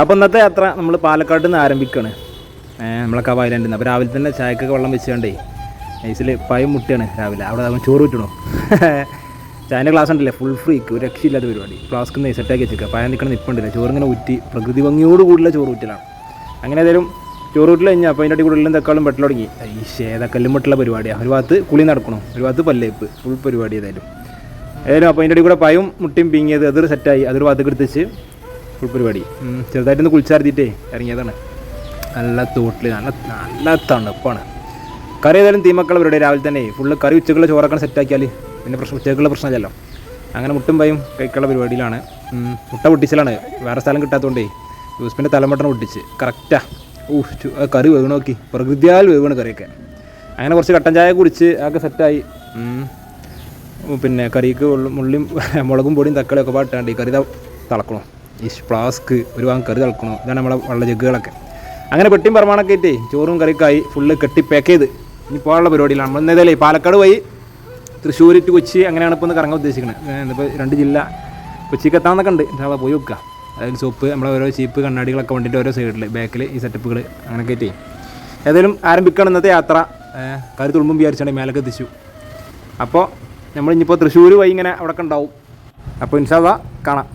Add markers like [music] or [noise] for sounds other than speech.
അപ്പോൾ ഇന്നത്തെ യാത്ര നമ്മൾ പാലക്കാട് നിന്ന് ആരംഭിക്കുകയാണ് നമ്മളെ കവായിലുണ്ട് അപ്പോൾ രാവിലെ തന്നെ ചായക്കൊക്കെ വെള്ളം വെച്ചുകൊണ്ടേ നൈസിൽ പയം മുട്ടിയാണ് രാവിലെ. അവിടെ അവൻ ചോറ് വിറ്റണോ [laughs] ചായന്റെ ക്ലാസ് ഉണ്ടല്ലേ? ഫുൾ ഫ്രീക്ക് ഒരു രക്ഷയില്ലാത്ത പരിപാടി. ഫ്ലാസ്ക് നിന്ന് സെറ്റാക്കി വെച്ചേക്കുക പയം നിൽക്കണം നിൽപ്പുണ്ടല്ലേ ചോറ് ഇങ്ങനെ ഊറ്റി പ്രകൃതി ഭംഗിയോട് കൂടുതലുള്ള ചോറ് ഊറ്റലാണ്. അങ്ങനെ ഏതായാലും ചോറ് വീട്ടിൽ കഴിഞ്ഞാൽ അപ്പോൾ അതിന്റെ അടി എല്ലാം തക്കാളും പെട്ടൽ തുടങ്ങി. ഈ ശേതക്കല്ലും പെട്ടുള്ള പരിപാടിയാണ് ഒരു ഭാഗത്ത് കുളി നടക്കണം? ഒരു ഭാഗത്ത് പല്ലേപ്പ്. ഫുൾ പരിപാടി ഏതായാലും. ഏതായാലും അപ്പോൾ അതിന്റെ അടി കൂടെ പയും മുട്ടിയും പിങ്ങിയത് അതൊരു സെറ്റായി അതൊരു ഭാഗത്തേക്ക് എടുത്തിച്ച് ഫുൾ പരിപാടി ചെറുതായിട്ടൊന്ന് കുളിച്ചാർത്തിട്ടേ ഇറങ്ങിയതാണ്. നല്ല തോട്ടിൽ നല്ല നല്ല തണുപ്പാണ്. കറി ഏതായാലും തീമക്കൾ പരിപാടി രാവിലെ തന്നെ. ഫുള്ള് കറി ഉച്ചക്കുള്ള ചോറൊക്കെ സെറ്റാക്കിയാൽ പിന്നെ പ്രശ്നം ഉച്ചക്കുള്ള പ്രശ്നമില്ലല്ലോ. അങ്ങനെ മുട്ടും പയും കഴിക്കുള്ള പരിപാടിയിലാണ്. മുട്ട പൊട്ടിച്ചലാണ്. വേറെ സ്ഥലം കിട്ടാത്തതുകൊണ്ടേ യൂസ്പിന്റെ തലമട്ടണം പൊട്ടിച്ച്. കറക്റ്റാ ഊ കറി വേവ് നോക്കി. പ്രകൃതിയാൽ വേവാണ് കറിയൊക്കെ. അങ്ങനെ കുറച്ച് കട്ടൻ ചായ കുടിച്ച് അതൊക്കെ സെറ്റായി. പിന്നെ കറിക്ക് ഉള്ളിയും മുളകും പൊടിയും തക്കാളിയൊക്കെ പാട്ടാണ്ട് ഈ കറി തിളക്കണം. ഈ ഫ്ലാസ്ക് ഒരു ഭാഗം കറി തിളക്കണോ? ഇതാണ് നമ്മളെ വെള്ള ജഗ്ഗുകളൊക്കെ. അങ്ങനെ പെട്ടിയും പറമാണൊക്കെ ആയിട്ടേ ചോറും കറിക്കായി ഫുള്ള് കെട്ടി പാക്ക് ചെയ്ത് ഇനി പോകാനുള്ള പരിപാടിയിലാണ്. നമ്മൾ ഇന്നേതല്ലേ പാലക്കാട് പോയി തൃശ്ശൂർ ടു കൊച്ചി അങ്ങനെയാണ് ഇപ്പോൾ ഒന്ന് കറങ്ങാൻ ഉദ്ദേശിക്കുന്നത് ഇപ്പോൾ രണ്ട് ജില്ല കൊച്ചിക്ക് എത്താമെന്നൊക്കെ ഉണ്ട് ഇൻഷാല്ലാ പോയി വെക്കുക അതായത് സോപ്പ് നമ്മളെ ഓരോ ചീപ്പ് കണ്ണാടികളൊക്കെ വണ്ടിന്റെ ഓരോ സൈഡിൽ ബാക്കിൽ ഈ സെറ്റപ്പുകൾ അങ്ങനെയൊക്കെ ആയിട്ട്. ഏതായാലും ആരംഭിക്കണം ഇന്നത്തെ യാത്ര. കറി തുളുമ്പും വിചാരിച്ചാണ് മേലൊക്കെ എത്തിച്ചു. അപ്പോൾ നമ്മൾ ഇനിയിപ്പോൾ തൃശ്ശൂർ പോയി ഇങ്ങനെ അവിടെ ഉണ്ടാവും. അപ്പോൾ ഇൻഷാല്ല കാണാം.